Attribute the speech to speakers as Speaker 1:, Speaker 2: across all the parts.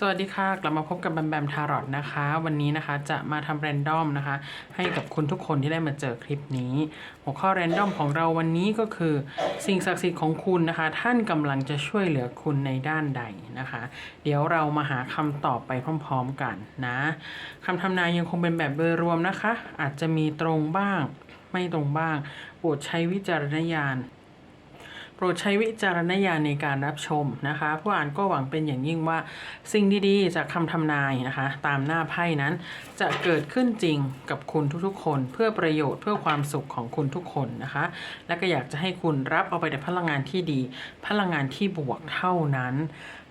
Speaker 1: สวัสดีค่ะ กลับมาพบกับแบมแบมทารอตนะคะ วันนี้นะคะจะมาทำแรนดอมนะคะ ให้กับคุณทุกคนที่ได้มาเจอคลิปนี้ หัวข้อแรนดอมของเราวันนี้ก็คือ สิ่งศักดิ์สิทธิ์ของคุณนะคะ ท่านกำลังจะช่วยเหลือคุณในด้านใดนะคะ เดี๋ยวเรามาหาคำตอบไปพร้อมๆกันนะคำทำนายยังคงเป็นแบบโดยรวมนะคะ อาจจะมีตรงบ้าง ไม่ตรงบ้างโปรดใช้วิจารณญาณ รดใช้วิจารณญาณในการรับชมนะคะ ผู้อ่านก็หวังเป็นอย่างยิ่งว่าสิ่งดีๆ จากคำทำนายนะคะ ตามหน้าไพ่นั้น จะเกิดขึ้นจริงกับคุณทุกๆ คน เพื่อประโยชน์เพื่อความสุขของคุณทุกคนนะคะ และก็อยากจะให้คุณรับเอาไปแต่พลังงานที่ดี พลังงานที่บวกเท่านั้น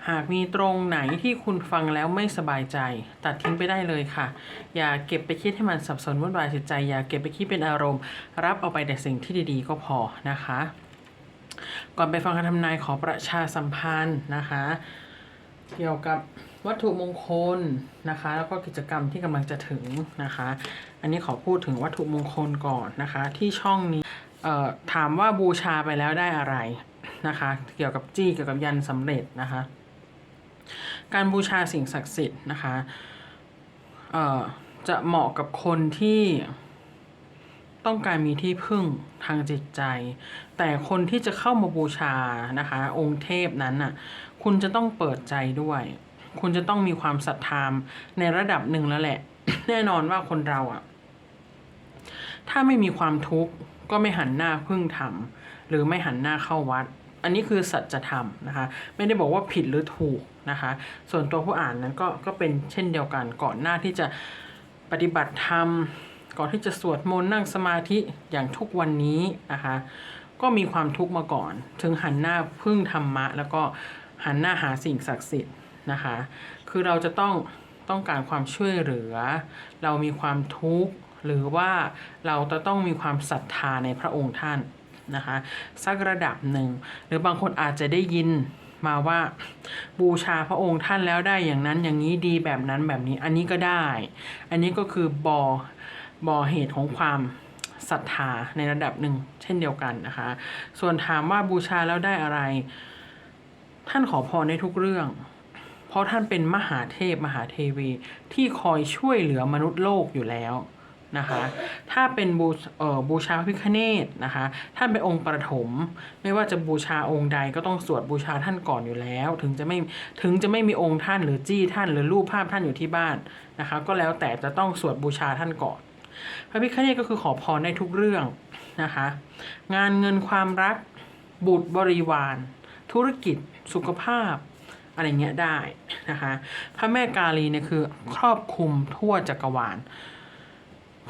Speaker 1: หากมีตรงไหนที่คุณฟังแล้วไม่สบายใจ ตัดทิ้งไปได้เลยค่ะ อย่าเก็บไปคิดให้มันสับสนวุ่นวายจิตใจ อย่าเก็บไปคิดเป็นอารมณ์ รับเอาไปแต่สิ่งที่ดีๆ ก็พอนะคะ ก่อนไปฟังคำทำนายขอประชาสัมพันธ์นะคะ เกี่ยวกับวัตถุมงคลนะคะ แล้วก็กิจกรรมที่กำลังจะถึงนะคะ อันนี้ขอพูดถึงวัตถุมงคลก่อนนะคะ ที่ช่องนี้ถามว่าบูชาไปแล้วได้อะไรนะคะ เกี่ยวกับจี้เกี่ยวกับยันสำเร็จนะคะ การบูชาสิ่งศักดิ์สิทธิ์นะคะจะเหมาะกับคนที่ ต้องการมีที่พึ่งทางจิตใจ แต่คนที่จะเข้ามาบูชานะคะ องค์เทพนั้นน่ะ คุณจะต้องเปิดใจด้วย คุณจะต้องมีความศรัทธามในระดับหนึ่งแล้วแหละ แน่นอนว่าคนเราอะ ถ้าไม่มีความทุกข์ก็ไม่หันหน้าพึ่งธรรมหรือไม่หันหน้าเข้าวัด อันนี้คือสัจธรรมนะคะ ไม่ได้บอกว่าผิดหรือถูกนะคะ ส่วนตัวผู้อ่านนั้นก็ก็เป็นเช่นเดียวกันก่อนหน้าที่จะปฏิบัติธรรม ก่อนที่จะสวดมนต์นั่งสมาธิอย่างทุกวันนี้นะคะก็มีความทุกข์มาก่อน ถึงหันหน้าพึ่งธรรมะ แล้วก็หันหน้าหาสิ่งศักดิ์สิทธิ์นะคะ คือเราจะต้องต้องการความช่วยเหลือ เรามีความทุกข์หรือว่าเราจะต้องมีความศรัทธาในพระองค์ท่านนะคะสักระดับหนึ่ง หรือบางคนอาจจะได้ยินมาว่าบูชาพระองค์ท่านแล้วได้อย่างนั้นอย่างนี้ดีแบบนั้นแบบนี้อันนี้ก็ได้ อันนี้ก็คือบอ บ่อเหตุของความศรัทธาในระดับหนึ่งเช่นเดียวกันนะคะ ส่วนถามว่าบูชาแล้วได้อะไร ท่านขอพรในทุกเรื่อง เพราะท่านเป็นมหาเทพมหาเทวีที่คอยช่วยเหลือมนุษย์โลกอยู่แล้วนะคะ ถ้าเป็นบูออบูชาพระพิฆเนศนะคะ ท่านเป็นองค์ประถม ไม่ว่าจะบูชาองค์ใดก็ต้องสวดบูชาท่านก่อนอยู่แล้ว ถึงจะไม่ถึงจะไม่มีองค์ท่านหรือจี้ท่านหรือรูปภาพท่านอยู่ที่บ้านนะคะ ก็แล้วแต่จะต้องสวดบูชาท่านก่อน พระพิฆเนศก็คือขอพรในทุกเรื่องนะคะ งานเงินความรัก บุตรบริวาร ธุรกิจ สุขภาพ อะไรเงี้ยได้นะคะ พระแม่กาลีเนี่ยคือครอบคลุมทั่วจักรวาล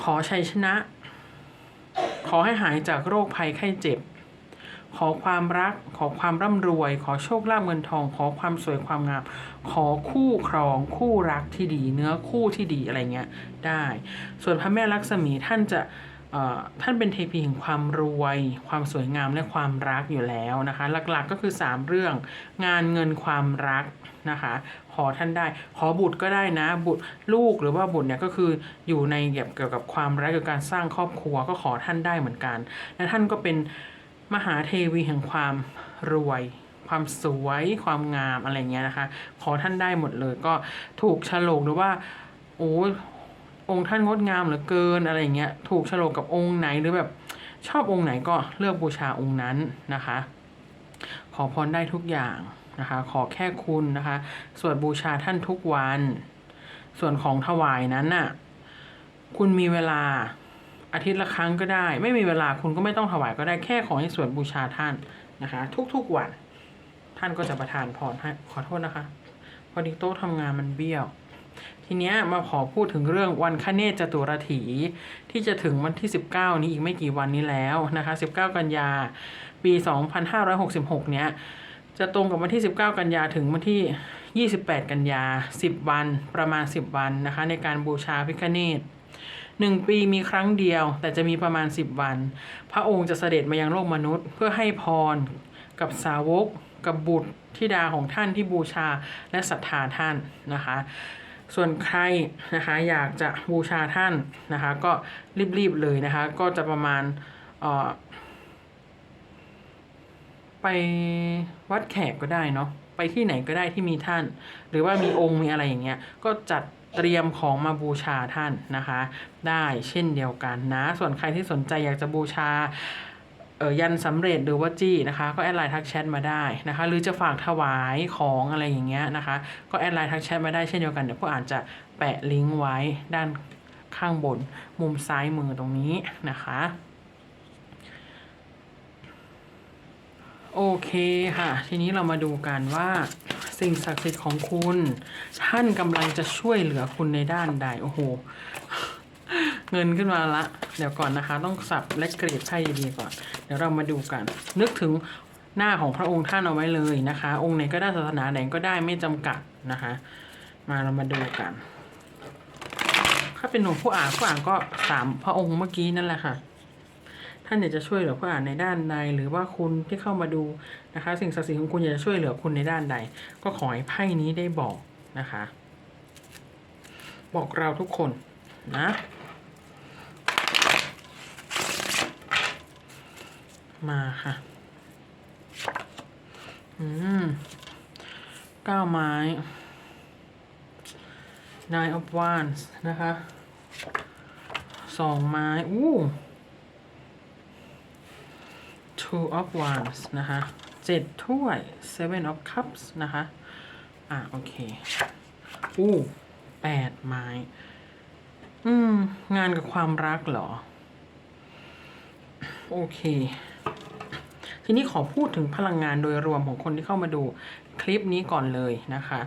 Speaker 1: ขอชัยชนะ ขอให้หายจากโรคภัยไข้เจ็บ ขอความรัก ขอความร่ำรวย ขอโชคลาภเงินทอง ขอความสวยความงาม ขอคู่ครองคู่รักที่ดี เนื้อคู่ที่ดีอะไรเงี้ยได้ ส่วนพระแม่ลักษมีท่านจะเอ่อท่านเป็นเทพีแห่งความรวย ความสวยงามและความรักอยู่แล้วนะคะ หลักๆก็คือ 3 เรื่องงานเงินความรักนะคะ ขอท่านได้ ขอบุตรก็ได้นะบุตรลูกหรือว่าบุตรเนี่ยก็คืออยู่ในเกี่ยวกับความรักเกี่ยวกับการสร้างครอบครัวก็ขอท่านได้เหมือนกัน และท่านก็เป็น มหาเทวีแห่งความรวย ความสวยความงามอะไรเงี้ยนะคะ ขอท่านได้หมดเลยก็ถูกฉลกหรือว่าโอ้องค์ท่านงดงามเหลือเกินอะไรเงี้ยถูกฉลกกับองค์ไหนหรือแบบชอบองค์ไหนก็เลือกบูชาองค์นั้นนะคะ ขอพรได้ทุกอย่างนะคะ ขอแค่คุณนะคะสวดบูชาท่านทุกวัน ส่วนของถวายนั้นน่ะคุณมีเวลา อาทิตย์ละครั้งก็ได้ ไม่มีเวลาคุณก็ไม่ต้องถวายก็ได้แค่ขอให้สวดบูชาท่านนะคะ ทุกๆวัน ท่านก็จะประทานพรให้ขอโทษนะคะ พอดีโต๊ะทำงานมันเบี้ยว ทีเนี้ยมาขอพูดถึงเรื่องวันคเนศจตุรถีที่จะถึงวันที่ 19 นี้อีกไม่กี่วันนี้แล้วนะคะ 19 กันยา ปี 2566 เนี้ยจะตรงกับวันที่ 19 กันยาถึงวันที่ 28 กันยา 10 วันประมาณ 10 วันนะคะ ในการบูชาพิคเนตึ่งปีมีครั้งเดียว แต่จะมีประมาณ 10 วัน พระองค์จะเสด็จมายังโลกมนุษย์ เพื่อให้พรกับสาวก กับบุตรธิดาของท่านที่บูชาและศรัทธาท่านนะคะ ส่วนใครนะคะอยากจะบูชาท่านนะคะ ก็รีบๆเลยนะคะ ก็จะประมาณไปวัดแขกก็ได้เนาะ ไปที่ไหนก็ได้ที่มีท่าน หรือว่ามีองค์มีอะไรอย่างเงี้ยก็จัดเตรียมของมาบูชาท่านนะคะ ได้เช่นเดียวกันนะ ส่วนใครที่สนใจอยากจะบูชาเออยันสำเร็จหรือว่าจี้นะคะก็แอดไลน์ทักแชทมาได้นะคะหรือจะฝากถวายของอะไรอย่างเงี้ยนะคะก็แอดไลน์ทักแชทมาได้เช่นเดียวกันเดี๋ยวพวกอ่านจะแปะลิงก์ไว้ด้านข้างบน มุมซ้ายมือตรงนี้นะคะ โอเคค่ะ ทีนี้เรามาดูกันว่า สิ่งศักดิ์สิทธิ์ของคุณ ท่านกำลังจะช่วยเหลือคุณในด้านใดโอ้โห เงินขึ้นมาละ เดี๋ยวก่อนนะคะ ต้องสับและกรีดไพ่ดีๆก่อน เดี๋ยวเรามาดูกัน นึกถึงหน้าของพระองค์ท่านเอาไว้เลยนะคะ องค์ไหนก็ได้ศาสนาไหนก็ได้ไม่จำกัดนะคะ มาเรามาดูกัน ถ้าเป็นหนูผู้อ่านผู้อ่านก็สามพระองค์เมื่อกี้นั่นแหละค่ะ ท่านอยากจะช่วยเหลือผู้อ่านในด้านใด หรือว่าคุณที่เข้ามาดูนะคะ สิ่งศักดิ์สิทธิ์ของคุณอยากจะช่วยเหลือคุณในด้านใด ก็ขอให้ไพ่นี้ได้บอกนะคะ บอกเราทุกคนนะมาค่ะ อืมก้าไม้ nine of wands นะคะสองไม้ อู้ two of wands นะคะเจ็ดถ้วย seven of cups นะคะ อะ โอเค อู้แปดไม้ อืม งานกับความรักเหรอ โอเค ทีนี้ขอพูดถึงพลังงานโดยรวมของคนที่เข้ามาดูคลิปนี้ก่อนเลยนะคะ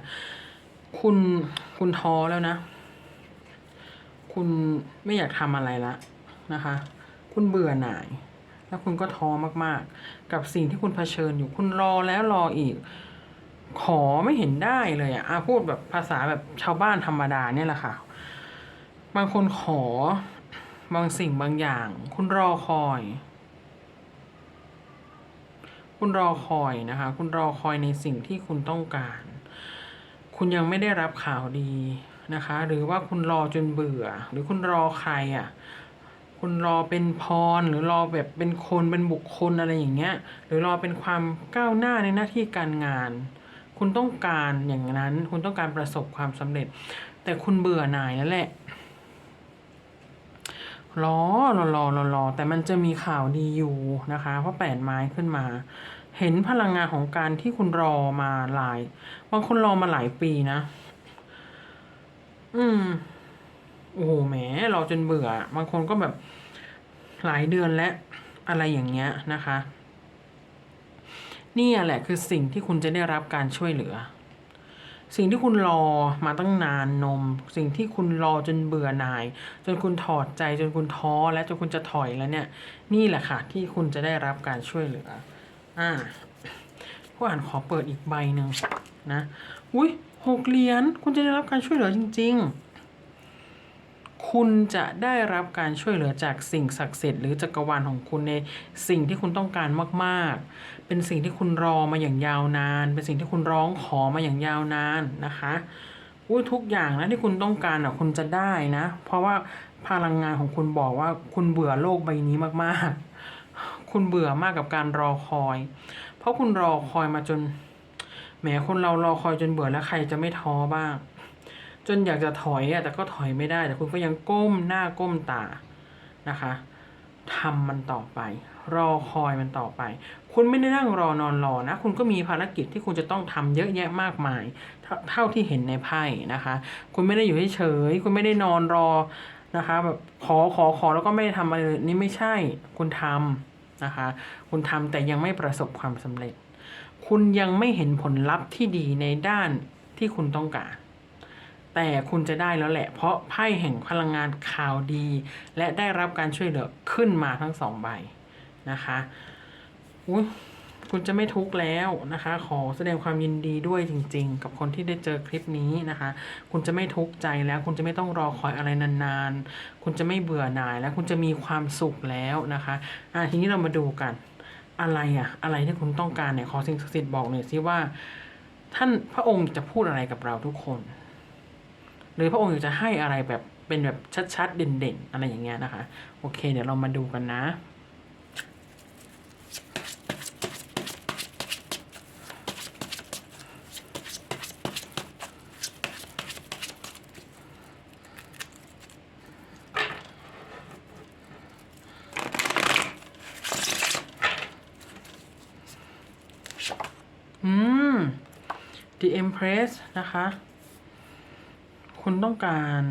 Speaker 1: คุณคุณท้อแล้วนะ คุณไม่อยากทำอะไรละนะคะ คุณเบื่อหน่าย แล้วคุณก็ท้อมากๆ กับสิ่งที่คุณเผชิญอยู่คุณรอแล้วรออีก ขอไม่เห็นได้เลยอะอะพูดแบบภาษาแบบชาวบ้านธรรมดาเนี่ยแหละค่ะ บางคนขอบางสิ่งบางอย่าง คุณรอคอย คุณรอคอยนะคะ คุณรอคอยในสิ่งที่คุณต้องการ คุณยังไม่ได้รับข่าวดีนะคะ หรือว่าคุณรอจนเบื่อ หรือคุณรอใครอะ คุณรอเป็นพรหรือรอแบบเป็นคนเป็นบุคคลอะไรอย่างเงี้ย หรือรอเป็นความก้าวหน้าในหน้าที่การงาน คุณต้องการอย่างนั้น คุณต้องการประสบความสำเร็จ แต่คุณเบื่อหน่ายนั่นแหละรอรอรอรอรอแต่มันจะมีข่าวดีอยู่นะคะ เพราะแปดไม้ขึ้นมา เห็นพลังงานของการที่คุณรอมาหลาย บางคนรอมาหลายปีนะ อืม โอ้โหแหมรอจนเบื่อบางคนก็แบบหลายเดือนและอะไรอย่างเงี้ยนะคะนี่แหละคือสิ่งที่คุณจะได้รับการช่วยเหลือ สิ่งที่คุณรอมาตั้งนานนม สิ่งที่คุณรอจนเบื่อหน่าย จนคุณถอดใจจนคุณท้อและจนคุณจะถอยแล้วเนี่ย นี่แหละค่ะที่คุณจะได้รับการช่วยเหลือ อ่าผู้อ่านขอเปิดอีกใบหนึ่งนะ อุ้ยหกเหรียญคุณจะได้รับการช่วยเหลือจริง ๆ คุณจะได้รับการช่วยเหลือจากสิ่งศักดิ์สิทธิ์หรือจักรวาลของคุณในสิ่งที่คุณต้องการมาก ๆ เป็นสิ่งที่คุณรอมาอย่างยาวนาน เป็นสิ่งที่คุณร้องขอมาอย่างยาวนานนะคะอุ้ยทุกอย่างนะที่คุณต้องการอะคุณจะได้นะ เพราะว่าพลังงานของคุณบอกว่าคุณเบื่อโลกใบนี้มากๆ คุณเบื่อมากกับการรอคอย เพราะคุณรอคอยมาจนแหมคนเรารอคอยจนเบื่อแล้วใครจะไม่ท้อบ้าง จนอยากจะถอยอะแต่ก็ถอยไม่ได้ แต่คุณก็ยังก้มหน้าก้มตานะคะทำมันต่อไป รอคอยมันต่อไป คุณไม่ได้นั่งรอนอนรอนะ คุณก็มีภารกิจที่คุณจะต้องทำเยอะแยะมากมาย เท่าที่เห็นในไพ่นะคะ คุณไม่ได้อยู่เฉยคุณไม่ได้นอนรอนะคะแบบขอขอขอแล้วก็ไม่ได้ทำอะไรนี่ไม่ใช่ คุณทำนะคะ คุณทำแต่ยังไม่ประสบความสำเร็จ คุณยังไม่เห็นผลลัพธ์ที่ดีในด้านที่คุณต้องการ แต่คุณจะได้แล้วแหละ เพราะไพ่แห่งพลังงานข่าวดี และได้รับการช่วยเหลือขึ้นมาทั้งสองใบนะคะอุ้ยคุณจะไม่ทุกข์แล้วนะคะ ขอแสดงความยินดีด้วยจริง ๆ กับคนที่ได้เจอคลิปนี้นะคะ คุณจะไม่ทุกข์ใจแล้ว คุณจะไม่ต้องรอคอยอะไรนานๆ คุณจะไม่เบื่อหน่ายแล้ว คุณจะมีความสุขแล้วนะคะอะทีนี้เรามาดูกัน อะไรอะอะไรที่คุณต้องการเนี่ยขอสิ่งศักดิ์สิทธิ์บอกหน่อยสิว่า ท่านพระองค์จะพูดอะไรกับเราทุกคน หรือพระองค์อยากจะให้อะไรแบบเป็นแบบชัดๆ เด่นๆ อะไรอย่างเงี้ยนะคะ โอเค เดี๋ยวเรามาดูกันนะ อืม The Empress นะคะ คุณต้องการ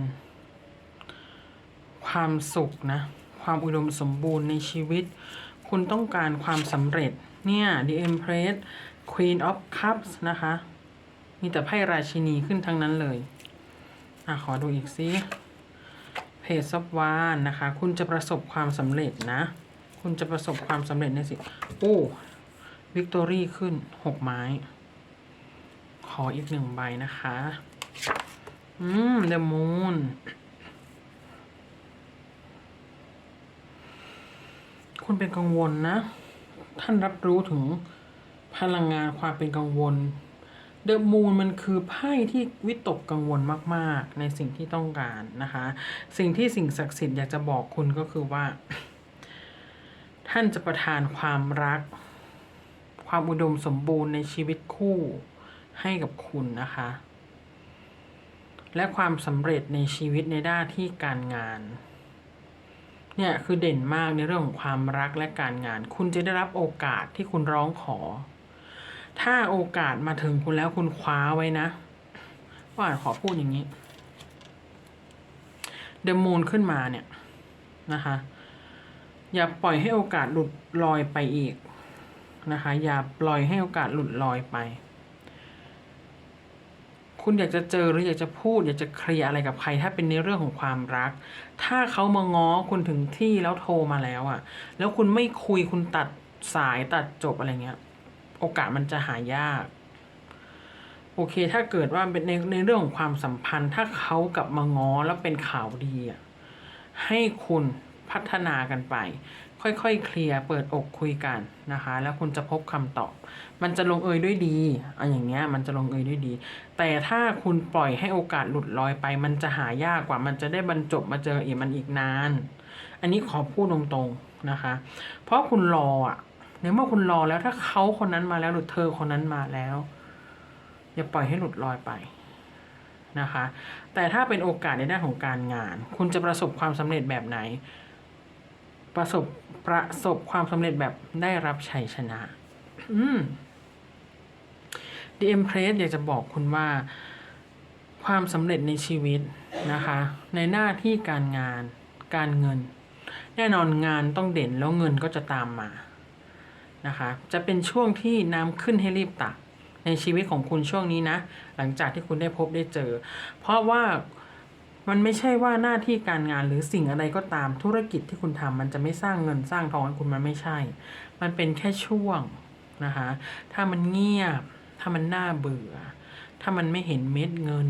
Speaker 1: ความสุขนะ ความอุดมสมบูรณ์ในชีวิต คุณต้องการความสำเร็จ เนี่ย The Empress Queen of Cups นะคะ มีแต่ไพ่ราชินีขึ้นทั้งนั้นเลย อะ ขอดูอีกซิเพจซับวานนะคะ คุณจะประสบความสำเร็จนะ คุณจะประสบความสำเร็จในสิโอ้วิกตอรี่ขึ้นหกไม้ ขออีกหนึ่งใบนะคะ อืม The Moon คุณเป็นกังวลนะ ท่านรับรู้ถึงพลังงานความเป็นกังวล เดอะมูนมันคือไพ่ที่วิตกกังวลมาก ๆ ในสิ่งที่ต้องการนะคะ สิ่งที่สิ่งศักดิ์สิทธิ์อยากจะบอกคุณก็คือว่า ท่านจะประทานความรัก ความอุดมสมบูรณ์ในชีวิตคู่ให้กับคุณนะคะ และความสำเร็จในชีวิตในด้านที่การงาน เนี่ยคือเด่นมากในเรื่องของความรักและการงาน คุณจะได้รับโอกาสที่คุณร้องขอ ถ้าโอกาสมาถึงคุณแล้วคุณคว้าไว้นะว่าขอพูดอย่างนี้เดมูนขึ้นมาเนี่ยนะคะ อย่าปล่อยให้โอกาสหลุดลอยไปอีกนะคะ อย่าปล่อยให้โอกาสหลุดลอยไป คุณอยากจะเจอหรืออยากจะพูด อยากจะเคลียร์อะไรกับใคร ถ้าเป็นในเรื่องของความรัก ถ้าเขามาง้อคุณถึงที่แล้วโทรมาแล้วอะ่ะ แล้วคุณไม่คุยคุณตัดสายตัดจบอะไรเงี้ย โอกาสมันจะหายาก โอเค ถ้าเกิดว่าเป็นในในเรื่องของความสัมพันธ์ ถ้าเขากลับมาง้อแล้วเป็นข่าวดีอะให้คุณพัฒนากันไป ค่อยๆ เคลียร์เปิดอกคุยกันนะคะ แล้วคุณจะพบคำตอบ มันจะลงเอยด้วยดีอันอย่างเงี้ยมันจะลงเอยด้วยดี แต่ถ้าคุณปล่อยให้โอกาสหลุดลอยไป มันจะหายากกว่ามันจะได้บรรจบมาเจออีกมันอีกนาน อันนี้ขอพูดตรงๆนะคะ เพราะคุณรออะในเมื่อคุณรอแล้วถ้าเขาคนนั้นมาแล้วหรือเธอคนนั้นมาแล้ว อย่าปล่อยให้หลุดลอยไปนะคะ แต่ถ้าเป็นโอกาสในด้านของการงาน คุณจะประสบความสำเร็จแบบไหน ประสบประสบความสำเร็จแบบได้รับชัยชนะอืม The Empress อยากจะบอกคุณว่า ความสำเร็จในชีวิตนะคะ ในหน้าที่การงาน การเงิน แน่นอนงานต้องเด่นแล้วเงินก็จะตามมานะคะ จะเป็นช่วงที่น้ำขึ้นให้รีบตักในชีวิตของคุณช่วงนี้นะ หลังจากที่คุณได้พบได้เจอ เพราะว่า มันไม่ใช่ว่าหน้าที่การงานหรือสิ่งอะไรก็ตามธุรกิจที่คุณทำมันจะไม่สร้างเงินสร้างทองให้คุณมันไม่ใช่ มันเป็นแค่ช่วงนะคะถ้ามันเงียบ ถ้ามันน่าเบื่อ ถ้ามันไม่เห็นเม็ดเงิน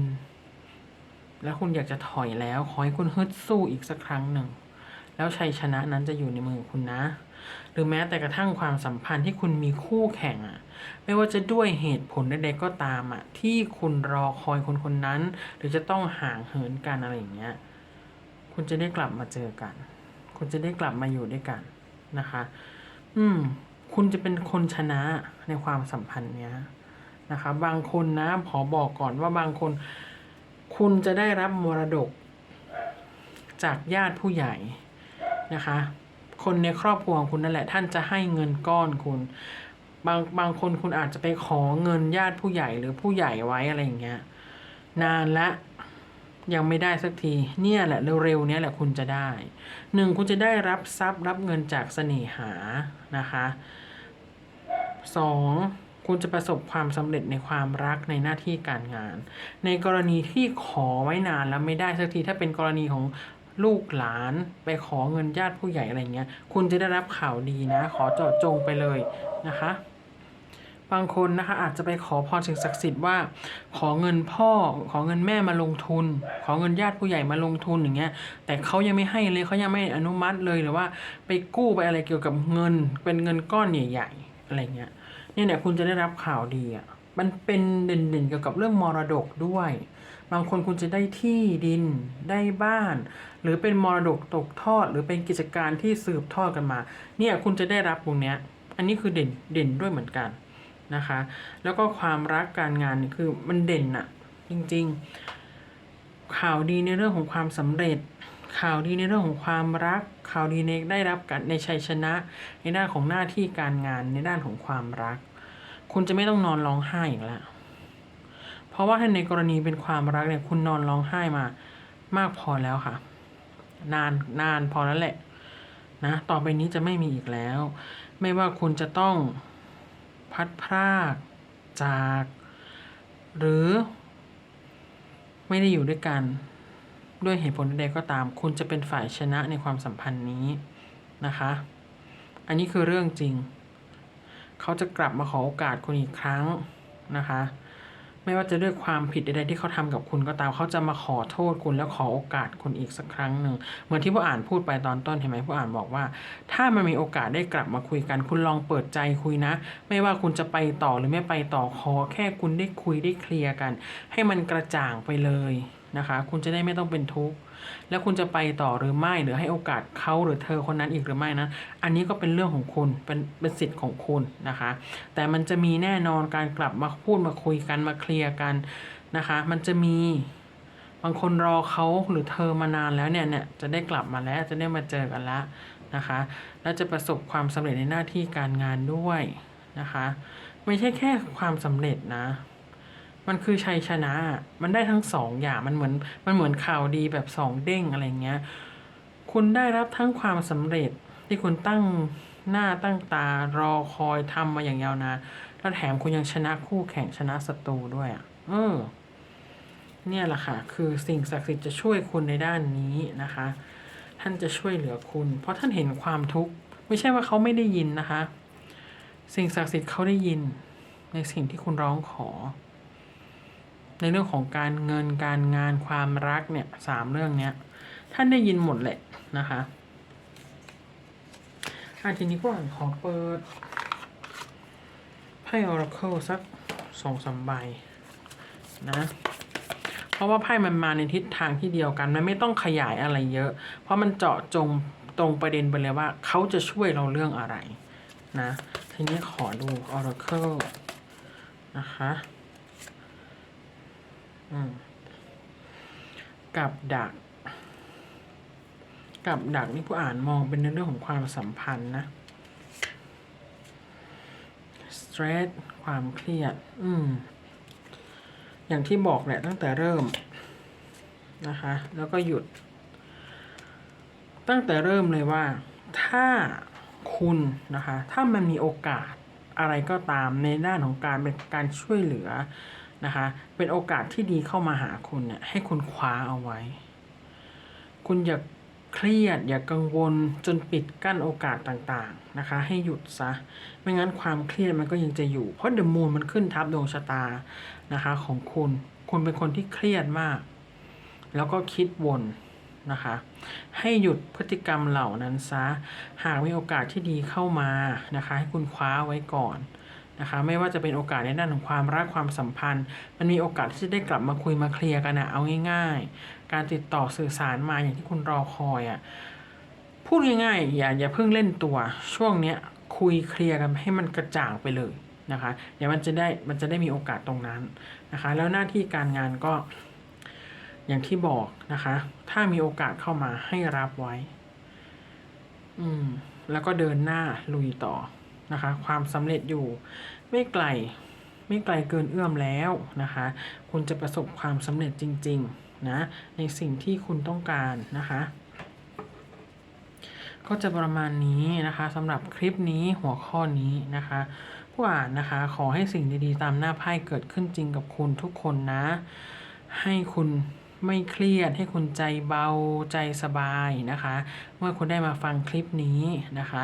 Speaker 1: แล้วคุณอยากจะถอยแล้วขอให้คุณฮึดสู้อีกสักครั้งหนึ่ง แล้วชัยชนะนั้นจะอยู่ในมือคุณนะ หรือแม้แต่กระทั่งความสัมพันธ์ที่คุณมีคู่แข่งอะไม่ว่าจะด้วยเหตุผลใดๆก็ตามอะที่คุณรอคอยคนคนนั้น หรือจะต้องห่างเหินกันอะไรอย่างเงี้ยคุณจะได้กลับมาเจอกัน คุณจะได้กลับมาอยู่ด้วยกันนะคะ อืม คุณจะเป็นคนชนะในความสัมพันธ์เนี้ยนะคะ บางคนนะขอบอกก่อนว่าบางคน คุณจะได้รับมรดกจากญาติผู้ใหญ่ นะคะ คนในครอบครัวของคุณนั่นแหละท่านจะให้เงินก้อนคุณ บางบางคนคุณอาจจะไปขอเงินญาติผู้ใหญ่หรือผู้ใหญ่ไว้อะไรอย่างเงี้ยนานละยังไม่ได้สักที เนี่ยแหละเร็วๆเนี้ยแหละคุณจะได้หนึ่งคุณจะได้รับทรัพย์รับเงินจากเสน่หานะคะสองคุณจะประสบความสำเร็จในความรักในหน้าที่การงาน ในกรณีที่ขอไว้นานแล้วไม่ได้สักทีถ้าเป็นกรณีของ ลูกหลานไปขอเงินญาติผู้ใหญ่อะไรเงี้ย คุณจะได้รับข่าวดีนะ ขอเจาะจงไปเลยนะคะ บางคนนะคะอาจจะไปขอพรสิ่งศักดิ์สิทธิ์ว่า ขอเงินพ่อ ขอเงินแม่มาลงทุน ขอเงินญาติผู้ใหญ่มาลงทุนอย่างเงี้ย แต่เขายังไม่ให้เลยเขายังไม่อนุมัติเลยหรือว่าไปกู้ไปอะไรเกี่ยวกับเงิน เป็นเงินก้อนใหญ่ๆอะไรเงี้ยเนี่ยเนี่ยคุณจะได้รับข่าวดีอะมันเป็นเด่นๆเกี่ยวกับเรื่องมรดกด้วย บางคนคุณจะได้ที่ดินได้บ้าน หรือเป็นมรดกตกทอด หรือเป็นกิจการที่สืบทอดกันมา เนี่ยคุณจะได้รับตรงเนี้ย อันนี้คือเด่นเด่นด้วยเหมือนกันนะคะ แล้วก็ความรักการงานคือมันเด่นอะจริงๆ ข่าวดีในเรื่องของความสำเร็จ ข่าวดีในเรื่องของความรัก ข่าวดีในได้รับการในชัยชนะ ในด้านของหน้าที่การงานในด้านของความรัก คุณจะไม่ต้องนอนร้องไห้อีกแล้วเพราะว่าถ้าในกรณีเป็นความรักเนี่ยคุณนอนร้องไห้มามากพอแล้วค่ะ นานนานพอแล้วแหละ นะ ต่อไปนี้จะไม่มีอีกแล้ว ไม่ว่าคุณจะต้องพัดพรากจาก หรือ ไม่ได้อยู่ด้วยกัน ด้วยเหตุผลใดก็ตาม คุณจะเป็นฝ่ายชนะในความสัมพันธ์นี้นะคะ อันนี้คือเรื่องจริง เขาจะกลับมาขอโอกาสคุณอีกครั้งนะคะ ไม่ว่าจะด้วยความผิดใดๆที่เขาทำกับคุณก็ตามเขาจะมาขอโทษคุณแล้วขอโอกาสคุณอีกสักครั้งหนึ่งเหมือนที่ผู้อ่านพูดไปตอนต้นเห็นไหมผู้อ่านบอกว่า ถ้ามันมีโอกาสได้กลับมาคุยกัน คุณลองเปิดใจคุยนะ ไม่ว่าคุณจะไปต่อหรือไม่ไปต่อขอแค่คุณได้คุยได้เคลียร์กัน ให้มันกระจ่างไปเลยนะคะ คุณจะได้ไม่ต้องเป็นทุกข์ แล้วคุณจะไปต่อหรือไม่หรือให้โอกาสเขาหรือเธอคนนั้นอีกหรือไม่นะอันนี้ก็เป็นเรื่องของคุณเป็นเป็นสิทธิ์ของคุณนะคะ แต่มันจะมีแน่นอนการกลับมาพูดมาคุยกันมาเคลียร์กันนะคะ มันจะมีบางคนรอเขาหรือเธอมานานแล้วเนี่ยเนี่ยจะได้กลับมาแล้วจะได้มาเจอกันแล้วนะคะ แล้วจะประสบความสำเร็จในหน้าที่การงานด้วยนะคะ ไม่ใช่แค่ความสำเร็จนะ มันคือชัยชนะ มันได้ทั้งสองอย่างมันเหมือนมันเหมือนข่าวดีแบบสองเด้งอะไรเงี้ย คุณได้รับทั้งความสำเร็จที่คุณตั้งหน้าตั้งตารอคอยทำมาอย่างยาวนานแล้วแถมคุณยังชนะคู่แข่งชนะศัตรูด้วยอะเออเนี่ยแหละค่ะ คือสิ่งศักดิ์สิทธิ์จะช่วยคุณในด้านนี้นะคะ ท่านจะช่วยเหลือคุณ เพราะท่านเห็นความทุกข์ไม่ใช่ว่าเขาไม่ได้ยินนะคะ สิ่งศักดิ์สิทธิ์เขาได้ยินในสิ่งที่คุณร้องขอ ในเรื่องของการเงินการงานความรักเนี่ยสามเรื่องเนี้ยท่านได้ยินหมดแหละนะคะอาทีนี้ก็อ่านขอเปิดไพ่ Oracle สักสองสามใบนะเพราะว่าไพ่มันมาในทิศทางที่เดียวกัน มันไม่ต้องขยายอะไรเยอะ เพราะมันเจาะจงตรงประเด็นไปเลยว่าเขาจะช่วยเราเรื่องอะไรนะ ทีนี้ขอดู Oracle นะคะ กับดัก กับดักนี่ผู้อ่านมองเป็นในเรื่องของความสัมพันธ์นะ stress ความเครียด อืม อย่างที่บอกแหละตั้งแต่เริ่มนะคะ แล้วก็หยุด ตั้งแต่เริ่มเลยว่า ถ้าคุณนะคะ ถ้ามันมีโอกาสอะไรก็ตามในด้านของการเป็นการช่วยเหลือ นะคะ เป็นโอกาสที่ดีเข้ามาหาคุณเนี่ยให้คุณคว้าเอาไว้ คุณอย่าเครียด อย่ากังวลจนปิดกั้นโอกาสต่างๆนะคะ ให้หยุดซะ ไม่งั้นความเครียดมันก็ยังจะอยู่ เพราะเดอะมูนมันขึ้นทับดวงชะตานะคะ ของคุณ คุณเป็นคนที่เครียดมาก แล้วก็คิดวนนะคะ ให้หยุดพฤติกรรมเหล่านั้นซะ หากมีโอกาสที่ดีเข้ามานะคะ ให้คุณคว้าไว้ก่อน นะคะไม่ว่าจะเป็นโอกาสในด้านของความรักความสัมพันธ์ มันมีโอกาสที่จะได้กลับมาคุยมาเคลียร์กันนะเอาง่าย ๆ การติดต่อสื่อสารมาอย่างที่คุณรอคอยอะ่ะพูดง่ายๆอย่าอย่าเพิ่งเล่นตัว ช่วงเนี้ยคุยเคลียร์กันให้มันกระจ่างไปเลยนะคะเดี๋ยวมันจะได้มันจะได้มีโอกาสตรงนั้นนะคะ แล้วหน้าที่การงานก็ อย่างที่บอกนะคะ ถ้ามีโอกาสเข้ามาให้รับไว้ อืม แล้วก็เดินหน้าลุยต่อ นะคะ ความสำเร็จอยู่ไม่ไกลไม่ไกลเกินเอื้อมแล้วนะคะ คุณจะประสบความสำเร็จจริงๆนะในสิ่งที่คุณต้องการนะคะ ก็จะประมาณนี้นะคะสำหรับคลิปนี้หัวข้อนี้นะคะผู้อ่านนะคะ ขอให้สิ่งดีๆตามหน้าไพ่เกิดขึ้นจริงกับคุณทุกคนนะ ให้คุณ ไม่เครียดให้คุณใจเบาใจสบายนะคะ เมื่อคุณได้มาฟังคลิปนี้นะคะ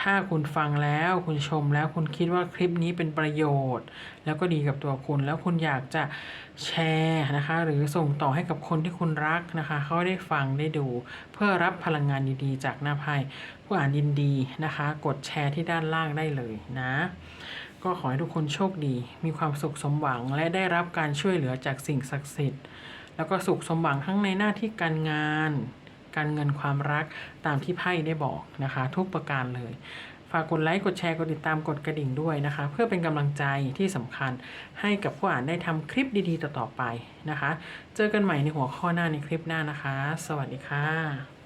Speaker 1: ถ้าคุณฟังแล้วคุณชมแล้วคุณคิดว่าคลิปนี้เป็นประโยชน์ แล้วก็ดีกับตัวคุณ แล้วคุณอยากจะแชร์นะคะ หรือส่งต่อให้กับคนที่คุณรักนะคะ เขาได้ฟังได้ดู เพื่อรับพลังงานดีๆ จากหน้าไพ่ผู้อ่านยินดีนะคะ กดแชร์ที่ด้านล่างได้เลยนะก็ขอให้ทุกคนโชคดี มีความสุขสมหวัง และได้รับการช่วยเหลือจากสิ่งศักดิ์สิทธิ์ แล้วก็สุขสมหวังทั้งในหน้าที่การงาน การเงินความรักตามที่ไพ่ได้บอกนะคะ ทุกประการเลย ฝากกดไลค์กดแชร์กดติดตามกดกระดิ่งด้วยนะคะ เพื่อเป็นกำลังใจที่สำคัญให้กับผู้อ่านได้ทำคลิปดีๆ ต่อๆไปนะคะ เจอกันใหม่ในหัวข้อหน้าในคลิปหน้านะคะ สวัสดีค่ะ